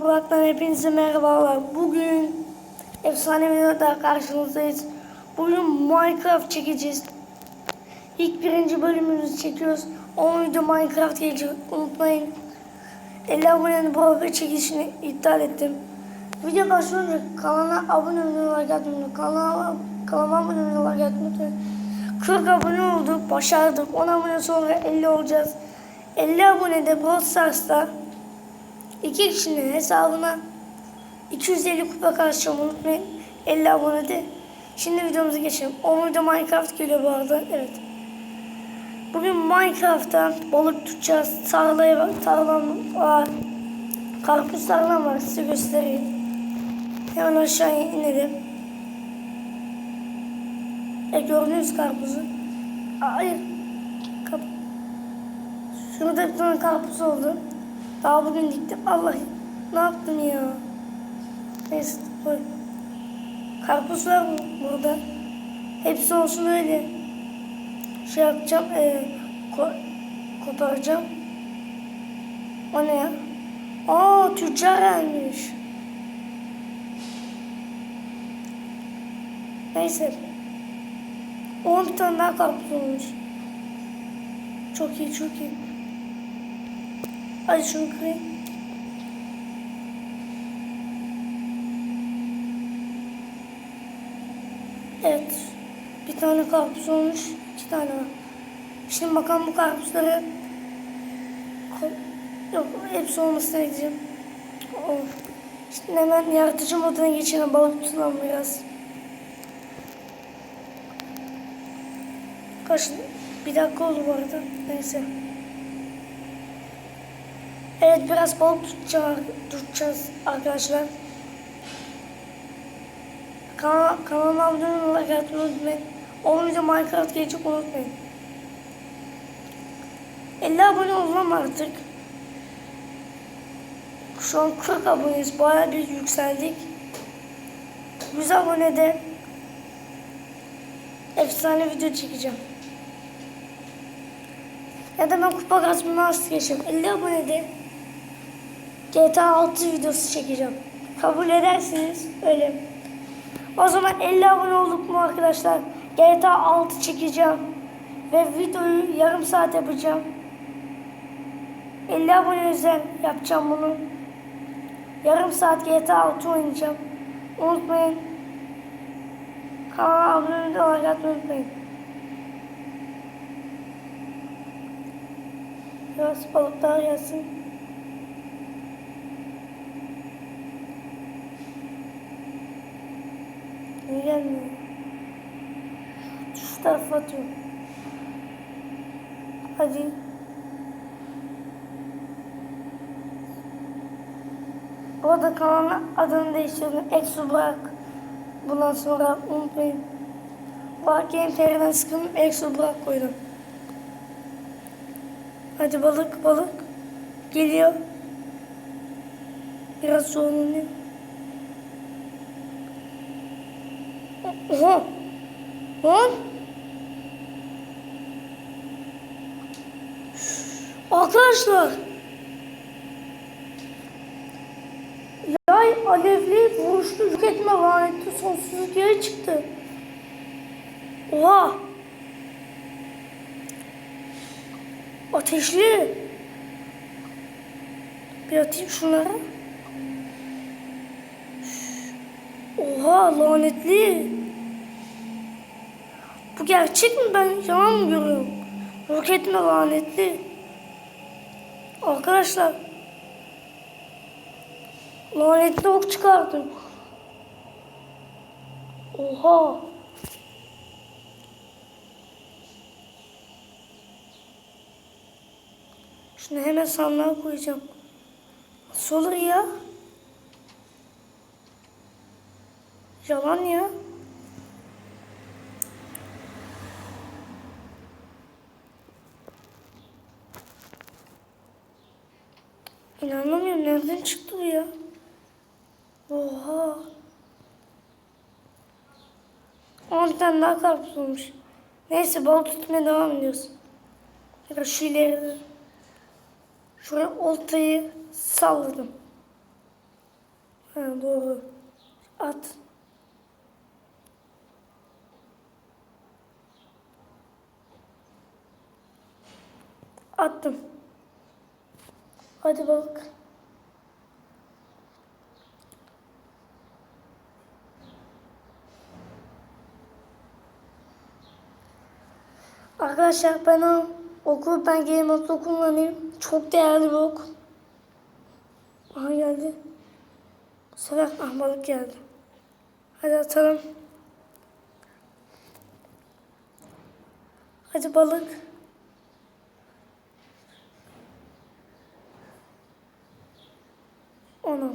Burak'tan hepinize merhabalar. Bugün efsane videoda karşınızdayız. Bugün Minecraft çekeceğiz. İlk birinci bölümümüzü çekiyoruz. 10 video Minecraft gelecek. Unutmayın. 50 abonenin bu arada çekişini iptal ettim. Video başlayınca kanala abone olmayı like atmayı. Kanala, kanalıma abone olmayı like atmayı unutmayın. 40 abone olduk. Başardık. 10 abone sonra 50 olacağız. 50 abonede Brawl Stars'ta İki kişinin hesabına 250 kupa karşılamayı unutmayın. 50 abonede. Şimdi videomuza geçelim. O Minecraft geliyor bu arada. Evet. Bugün Minecraft'ta balık tutacağız. Tarlaya bak. Tarlam var. Karpuz tarlam var. Size göstereyim. Hemen aşağıya inelim. E gördünüz karpuzu. Hayır. Kap Şurada bir tane karpuz oldu. Daha bugün diktim. Allah ne yaptım ya? Neyse koy. Karpuz var burada? Hepsi olsun öyle. Şey yapacağım. E, ko koparacağım. O ne ya? Aa tüccar gelmiş. Neyse. 10 tane daha karpuz olmuş. Çok iyi çok iyi. Hadi şunu kırayım. Evet. Bir tane karpuz olmuş. iki tane var. Şimdi bakalım bu karpuzları yok hepsi olmasına gideceğim. Of. Şimdi hemen yaratıcı moduna geçelim. Balık tutalım biraz. Kaç bir dakika oldu bu arada. Neyse. Evet biraz balık tutacağız, arkadaşlar. Kanal, kanalıma abone olmayı unutmayın. Olmayınca Minecraft gelecek unutmayın. 50 abone olalım artık. Şu an 40 aboneyiz. Bayağı bir yükseldik. 100 abonede efsane video çekeceğim. Ya da ben kupa kasmını nasıl geçeceğim? 50 abonede GTA 6 videosu çekeceğim. Kabul edersiniz öyle. O zaman 50 abone olduk mu arkadaşlar? GTA 6 çekeceğim. Ve videoyu yarım saat yapacağım. 50 abone özel yapacağım bunu. Yarım saat GTA 6 oynayacağım. Unutmayın. Kanala abone olmayı atmayı unutmayın. Biraz balık daha gelmiyor? Şu tarafa atıyorum. Hadi. Bu arada kanalın adını değiştirdim. Exo bırak. Bundan sonra unutmayın. Bak TR'den sıkıldım. Exo bırak koydum. Hadi balık balık. Geliyor. Biraz zorlanıyor. Oha. Lan. Arkadaşlar. Yay alevli vuruşlu yok etme lanetli sonsuzluk yere çıktı. Oha. Ateşli. Bir atayım şunlara. Oha lanetli. Bu gerçek mi ben yalan mı görüyorum? Roket mi lanetli? Arkadaşlar. Lanetli ok çıkardım. Oha. Şunu hemen sandığa koyacağım. Nasıl olur ya? Yalan ya. İnanamıyorum nereden çıktı bu ya? Oha. 10 tane daha karpuz olmuş. Neyse balık tutmaya devam ediyoruz. Ya şu ileride. Şuraya oltayı salladım. Ha, doğru. At. Attım. Hadi bak. Arkadaşlar ben o oku ben Game kullanayım. Çok değerli bir ok. Aha geldi. Bu sefer ahmalık geldi. Hadi atalım. Hadi balık.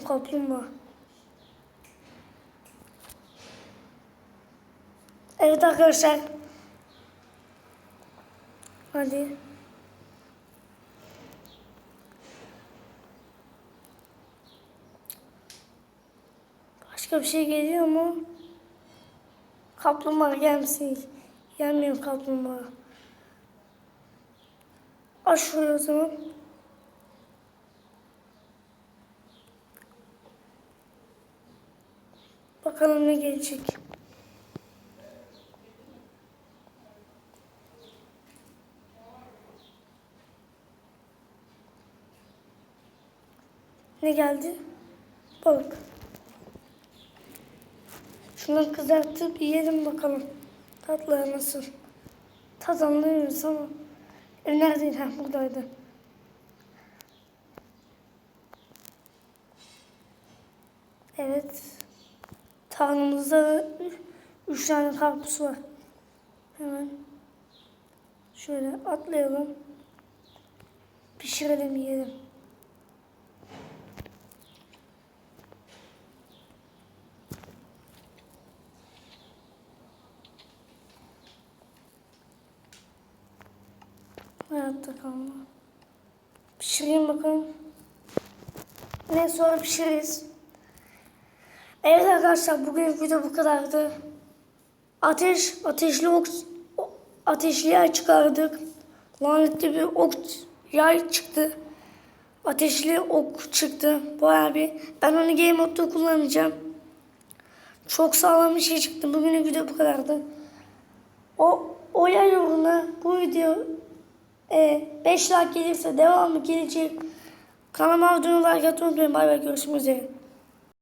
Kaplumbağa. Evet arkadaşlar. Hadi. Başka bir şey geliyor mu? Kaplumbağa gelmesin. Gelmiyor kaplumbağa. Aç şuraya o zaman. Bakalım ne gelecek. Ne geldi? Balık. Şunu kızartıp yiyelim bakalım. Tatlı nasıl? Tat anlıyoruz ama. E, neredeydi? Ha, buradaydı. Evet. Tarlamızda üç tane karpuz var. Hemen şöyle atlayalım. Pişirelim yiyelim. Hayatta kalma. Pişireyim bakalım. Ne sonra pişiririz. Evet arkadaşlar bugün video bu kadardı. Ateş, ateşli ok, ateşli yay çıkardık. Lanetli bir ok yay çıktı. Ateşli ok çıktı. Bayağı bir. Ben onu game modda kullanacağım. Çok sağlam bir şey çıktı. Bugünün video bu kadardı. O, o yay uğruna bu video 5 like gelirse devamı gelecek. Kanalıma abone olmayı atmayı unutmayın. Bay bay görüşmek üzere.